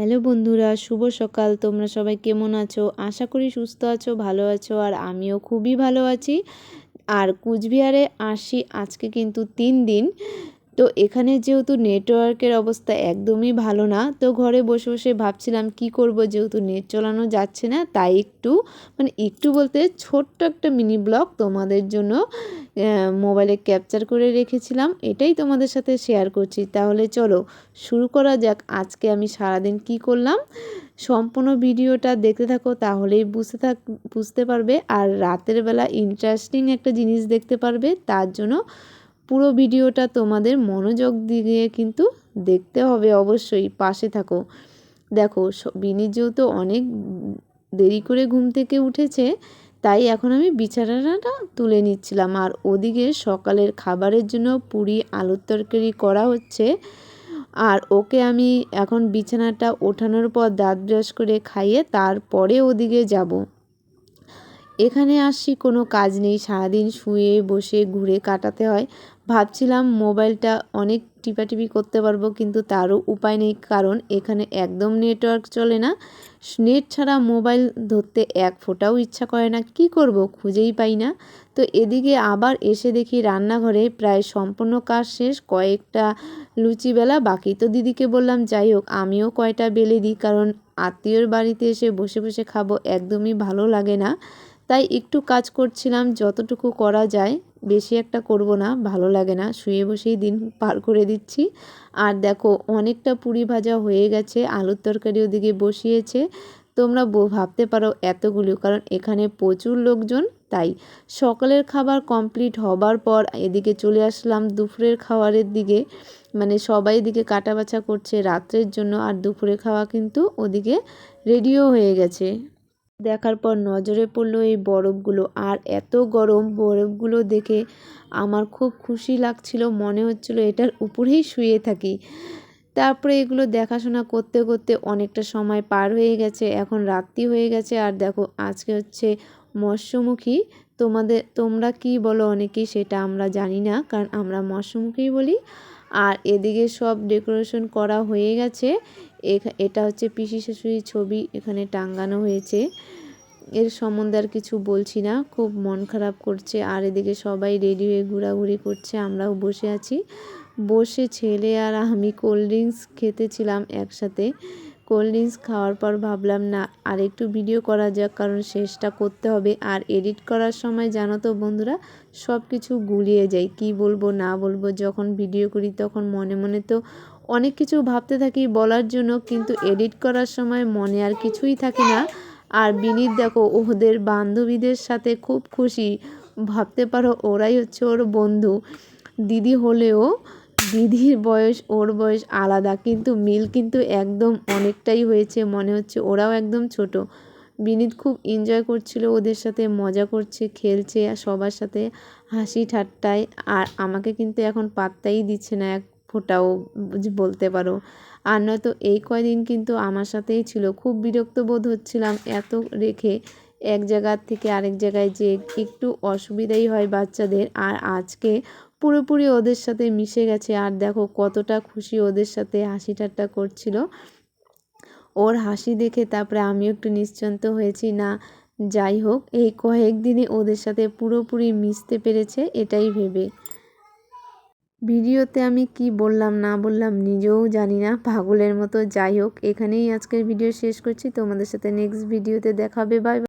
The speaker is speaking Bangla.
হ্যালো বন্ধুরা, শুভ সকাল। তোমরা সবাই কেমন আছো? আশা করি সুস্থ আছো, ভালো আছো, আর আমিও খুবই ভালো আছি। আর কুচবিহারে আসি আজকে কিন্তু তিন দিন। তো এখানে যেহেতু নেটওয়ার্কের অবস্থা একদমই ভালো না, তো ঘরে বসে বসে ভাবছিলাম কি করব? যেহেতু নেট চালানো যাচ্ছে না, তাই একটু মানে একটু বলতে ছোট্ট একটা মিনি ব্লগ তোমাদের জন্য মোবাইলে ক্যাপচার করে রেখেছিলাম, এটাই তোমাদের সাথে শেয়ার করছি। তাহলে চলো, শুরু করা যাক। আজকে আমি সারাদিন কি করলাম? সম্পূর্ণ ভিডিওটা দেখতে থাকো, তাহলেই বুঝতে থাক, বুঝতে পারবে। আর রাতের বেলা ইন্টারেস্টিং একটা জিনিস দেখতে পারবে, তার জন্য পুরো ভিডিওটা তোমাদের মনোযোগ দিয়ে কিন্তু দেখতে হবে অবশ্যই, পাশে থাকো। দেখো বিনি যেহেতু অনেক দেরি করে ঘুম থেকে উঠেছে তাই এখন আমি বিছানাটা তুলে নিচ্ছিলাম। আর ওদিকে সকালের খাবারের জন্য পুরি, আলুর তরকারি করা হচ্ছে। আর ওকে আমি এখন বিছানাটা ওঠানোর পর দাঁত ব্রাশ করে খাইয়ে তারপরে ওদিকে যাব। এখানে আসছি কোনো কাজ নেই। সারাদিন শুয়ে বসে ঘুরে কাটাতে হয়। ভাবছিলাম মোবাইলটা অনেক টিপাটিপি করতে পারব, কিন্তু তারও উপায় নেই, কারণ এখানে একদম নেটওয়ার্ক চলে না। নেট ছাড়া মোবাইল ধরতে এক ফোটাও ইচ্ছা করে না, কি করব খুঁজেই পাই না। তো এদিকে আবার এসে দেখি রান্নাঘরে প্রায় সম্পূর্ণ কাজ শেষ, কয়েকটা লুচি বেলা, বাকি তো দিদিকে বললাম, যাই হোক, আমিও কয়টা বেলে দিই, কারণ আত্মীয়র বাড়িতে এসে বসে বসে খাব একদমই ভালো লাগে না। তাই একটু কাজ করছিলাম, যতটুকু করা যায়। বেশি একটা করব না, ভালো লাগে না। শুয়ে বসেই দিন পার করে দিচ্ছি। আর দেখো, অনেকটা পুরি ভাজা হয়ে গেছে, আলুর তরকারি ওদিকে বসিয়েছে। তোমরা ভাবতে পারো এতগুলো, কারণ এখানে প্রচুর লোকজন, তাই সকালের খাবার কমপ্লিট হবার পর এদিকে চলে আসলাম দুপুরের খাবারের দিকে। মানে সবাই এদিকে কাটা বাছা করছে রাত্রের জন্য, আর দুপুরে খাওয়া কিন্তু ওদিকে রেডিও হয়ে গেছে। দেখার পর নজরে পড়ল এই বরফগুলো। আর এত গরম বরফগুলো দেখে আমার খুব খুশি লাগছিল, মনে হচ্ছিল এটার উপরেই শুয়ে থাকি। তারপরে এগুলো দেখাশোনা করতে করতে অনেকটা সময় পার হয়ে গেছে, এখন রাত্রি হয়ে গেছে। আর দেখো, আজকে হচ্ছে মৎস্যমুখী। তোমাদের, তোমরা কি বলো অনেকেই সেটা আমরা জানি না, কারণ আমরা মৎস্যমুখী বলি। আর এদিকে সব ডেকোরেশন করা হয়ে গেছে। এটা হচ্ছে পিসি শাশুড়ির ছবি, এখানে টাঙ্গানো হয়েছে। এর সম্বন্ধে আর কিছু বলছি না, খুব মন খারাপ করছে। আর এদিকে সবাই রেডি হয়ে ঘোরাঘুরি করছে, আমরাও বসে আছি। বসে ছেলে আর আমি কোল্ড ড্রিঙ্কস খেতেছিলাম একসাথে। কোল্ড ড্রিঙ্কস খাওয়ার পর ভাবলাম, না আর একটু ভিডিও করা যাক, কারণ শেষটা করতে হবে। আর এডিট করার সময় জানো তো বন্ধুরা সব কিছু গুলিয়ে যায়। কি বলব, না বলব, যখন ভিডিও করি তখন মনে মনে তো অনেক কিছু ভাবতে থাকি বলার জন্য, কিন্তু এডিট করার সময় মনে আর কিছুই থাকে না। আর বিনীত দেখো, ওদের বান্ধবীদের সাথে খুব খুশি। ভাবতে পারো, ওরাই হচ্ছে ওর বন্ধু। দিদি হলেও দিদির বয়স, ওর বয়স আলাদা। কিন্তু মিল কিন্তু একদম অনেকটাই হয়েছে, মনে হচ্ছে ওরাও একদম ছোট। বিনীত খুব এনজয় করছিল ওদের সাথে, মজা করছে, খেলছে, আর সবার সাথে হাসি ঠাট্টায়। আর আমাকে কিন্তু এখন পাত্তাই দিচ্ছে না এক ফোটাও বলতে পারো। আর নয়তো এই কয়দিন কিন্তু আমার সাথেই ছিল। খুব বিরক্ত বোধ হচ্ছিলাম এত রেখে এক জায়গার থেকে আরেক জায়গায় যে একটু অসুবিধাই হয় বাচ্চাদের। আর আজকে পুরোপুরি ওদের সাথে মিশে গেছে। আর দেখো কতটা খুশি ওদের সাথে হাসি ঠাট্টা করছিল। ওর হাসি দেখে তারপরে আমিও একটু নিশ্চিন্ত হয়েছি, না, যাই হোক, এই কয়েকদিনে ওদের সাথে পুরোপুরি মিশতে পেরেছে, এটাই ভেবে। ভিডিওতে আমি কি বললাম, না বললাম নিজেও জানি না, পাগলের মতো। যাই হোক, এখানেই আজকের ভিডিও শেষ করছি। তোমাদের সাথে নেক্সট ভিডিওতে দেখাবে। বাই